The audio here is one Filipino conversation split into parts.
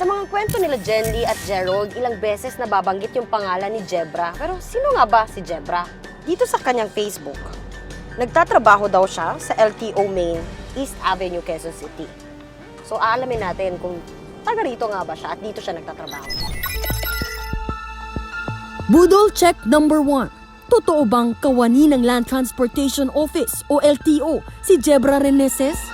Sa mga kwento nila Jenly at Gerald, ilang beses nababanggit yung pangalan ni Jebra. Pero sino nga ba si Jebra? Dito sa kanyang Facebook, nagtatrabaho daw siya sa LTO Main, East Avenue, Quezon City. So aalamin natin kung taga rito nga ba siya at dito siya nagtatrabaho. Budol check number 1. Totoo bang kawani ng Land Transportation Office o LTO si Jebra Reneses?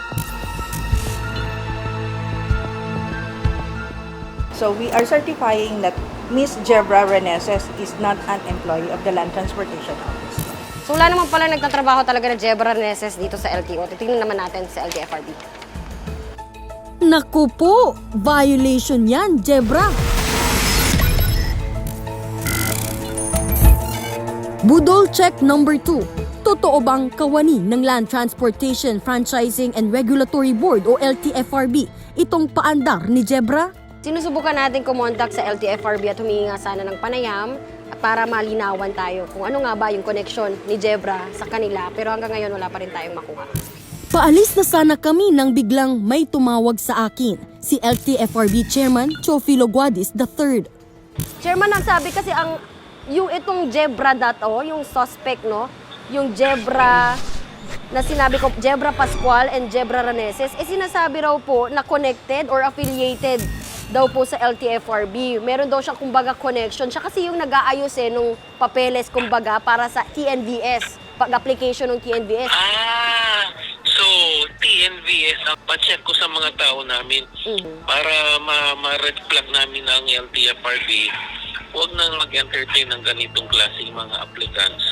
So we are certifying that Miss Jebra Reneses is not an employee of the Land Transportation Office. So wala naman pala nagtatrabaho talaga na Jebra Reneses dito sa LTO. Titingnan naman natin sa LTFRB. Naku po, violation yan, Jebra. Budol check number 2. Totoo bang kawani ng Land Transportation Franchising and Regulatory Board o LTFRB itong paandar ni Jebra? Sinusubukan natin kumontak sa LTFRB at humingi nga sana ng panayam para malinawan tayo kung ano nga ba yung connection ni Jebra sa kanila. Pero hanggang ngayon wala pa rin tayong makuha. Paalis na sana kami nang biglang may tumawag sa akin, si LTFRB Chairman Chofilo Guadis III. Chairman, ang sabi kasi ang yung itong Jebra dato, yung suspect, no? Yung Jebra na sinabi ko, Jebra Pascual and Jebra Raneses, eh sinasabi raw po na connected or affiliated daw po sa LTFRB. Meron daw siyang kumbaga connection. Siya kasi yung nag-aayos eh nung papeles kumbaga para sa TNVS, pag-application ng TNVS. Ah, so TNVS ang pacheck ko sa mga tao namin Mhm. para ma- ma-red flag namin ang LTFRB. Huwag nang mag-entertain ng ganitong klaseng mga applicants.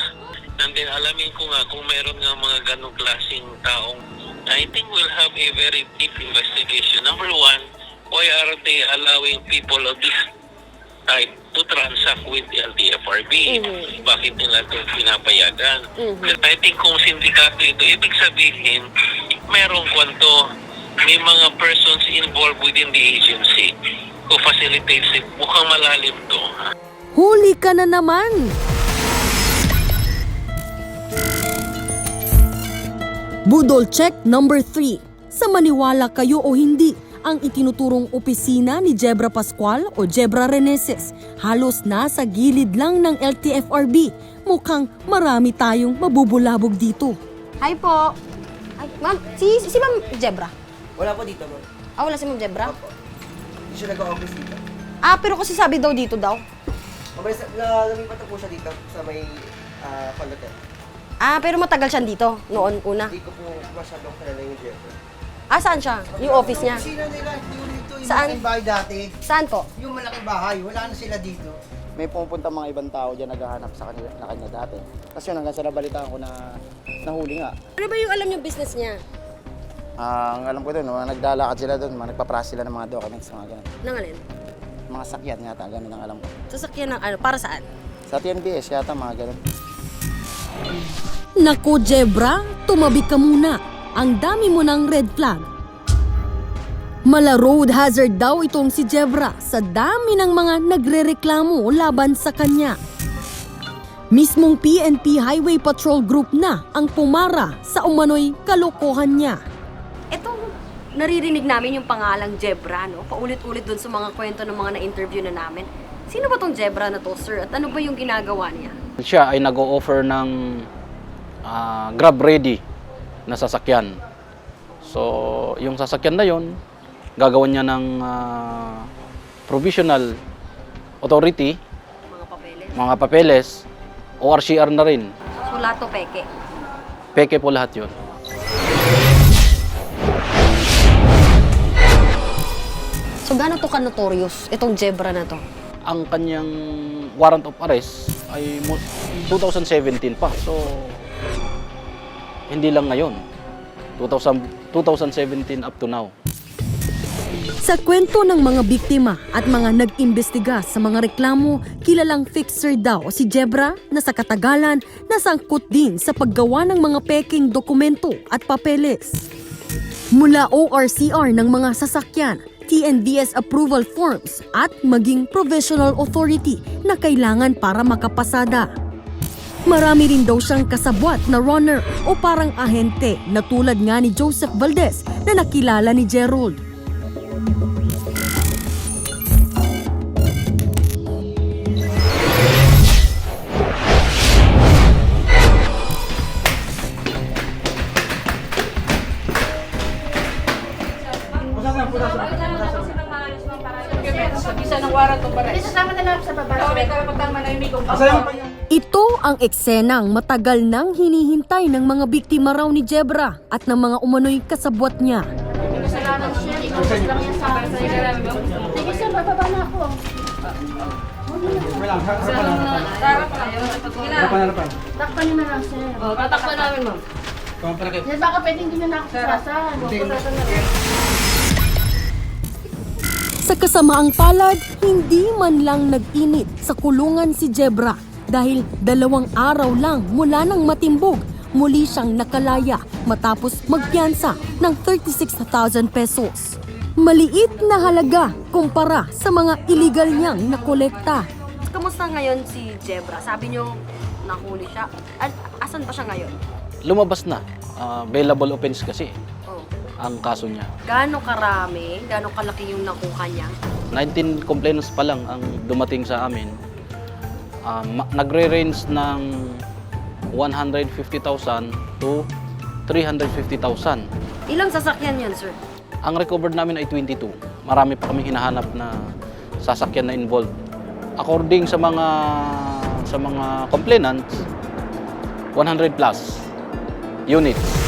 And then alamin ko nga kung meron nga mga ganong klaseng taong I think we'll have a very deep investigation. Number one, why are they allowing people of this type to transact with the LTFRB? Mhm. Bakit nila ito pinapayagan? Mhm. I think kung sindikato ito, ibig sabihin, merong kwanto, may mga persons involved within the agency who facilitates it. Mukhang malalim to. Huli ka na naman! Budol check number 3. Sa maniwala kayo o hindi, ang itinuturong opisina ni Jebra Pascual o Jebra Reneses halos nasa gilid lang ng LTFRB. Mukhang marami tayong mabubulabog dito. Hi po. Ay, ma'am, si, si Ma'am Jebra. Wala po dito, ma'am. Ah, wala si Ma'am Jebra? Opo. Hindi siya nag-office dito. Ah, pero kasi sabi daw dito daw. Mabay, na, lumipat na po siya dito sa may uh, Palaten. Ah, pero matagal siya dito noon una. Hindi ko po masyadong kilala yung Jeffrey. Ah, saan siya? Yung office niya. Opisina nila, yung dito, yung Saan? malaking bahay dati. Saan po? Yung malaking bahay, wala na sila dito. may pumupunta mga ibang tao dyan naghahanap sa kanila na kanya dati. Kasi yun, hanggang sa nabalitaan ko na nahuli nga. Ano ba yung alam yung business niya? Ah, ang alam ko doon, mga naglalakad sila doon, mga nagpaprasa sila ng mga documents, mga ganun. Nang alin? Mga sakyan yata, ganun ang alam ko. Sasakyan ng ano? Para saan? Sa TNBS yata, mga ganun. Naku Jebra, tumabi ka muna. Ang dami mo ng red flag. Mala road hazard daw itong si Jebra sa dami ng mga nagrereklamo laban sa kanya. Mismong PNP Highway Patrol Group na ang pumara sa umano'y kalokohan niya. Itong naririnig namin yung pangalang Jebra, no? Paulit-ulit dun sa mga kwento ng mga na-interview na namin. Sino ba tong Jebra na to, sir? At ano ba yung ginagawa niya? siya ay nag-o-offer ng ah, grab ready na sasakyan. So, yung sasakyan na yon, gagawin niya ng ah, provisional authority, Mga papeles. mga papeles, ORCR na rin. So, lato peke. Peke po lahat yon. So, gano'n to ka-notorious, itong Jebra na to? Ang kanyang warrant of arrest ay mo- 2017 pa. So, hindi lang ngayon. 2000, 2017 up to now. Sa kwento ng mga biktima at mga nag-imbestiga sa mga reklamo, kilalang fixer daw si Jebra na sa katagalan nasangkot din sa paggawa ng mga peking dokumento at papeles. Mula ORCR ng mga sasakyan, TNVS approval forms at maging provisional authority na kailangan para makapasada. Marami rin daw siyang kasabwat na runner o parang ahente na tulad nga ni Joseph Valdez na nakilala ni Gerald. Isa ng na lang sa baba. Oo, may karapatang manahimik. Asa yung ito ang eksenang matagal nang hinihintay ng mga biktima raw ni Jebra at ng mga umano'y kasabwat niya. Takpan niyo na lang sir. Oh, tatakpan namin, ma'am. Yan baka pwedeng hindi na ako sasasan. Sa kasamaang palad, hindi man lang nag-init sa kulungan si Jebra dahil dalawang araw lang mula nang matimbog, muli siyang nakalaya matapos magpiyansa ng 36,000 pesos. Maliit na halaga kumpara sa mga illegal niyang nakolekta. Kamusta ngayon si Jebra? Sabi niyo, nahuli siya. At asan pa siya ngayon? Lumabas na. Ah, bailable offense kasi Oh. ang kaso niya. Gaano karami? Gaano kalaki yung nakuha niya? 19 complainants pa lang ang dumating sa amin. Ma- nagre-range ng 150,000 to 350,000. Ilang sasakyan yan, sir? Ang recovered namin ay 22. Marami pa kaming hinahanap na sasakyan na involved. According sa mga sa mga complainants, 100 plus units.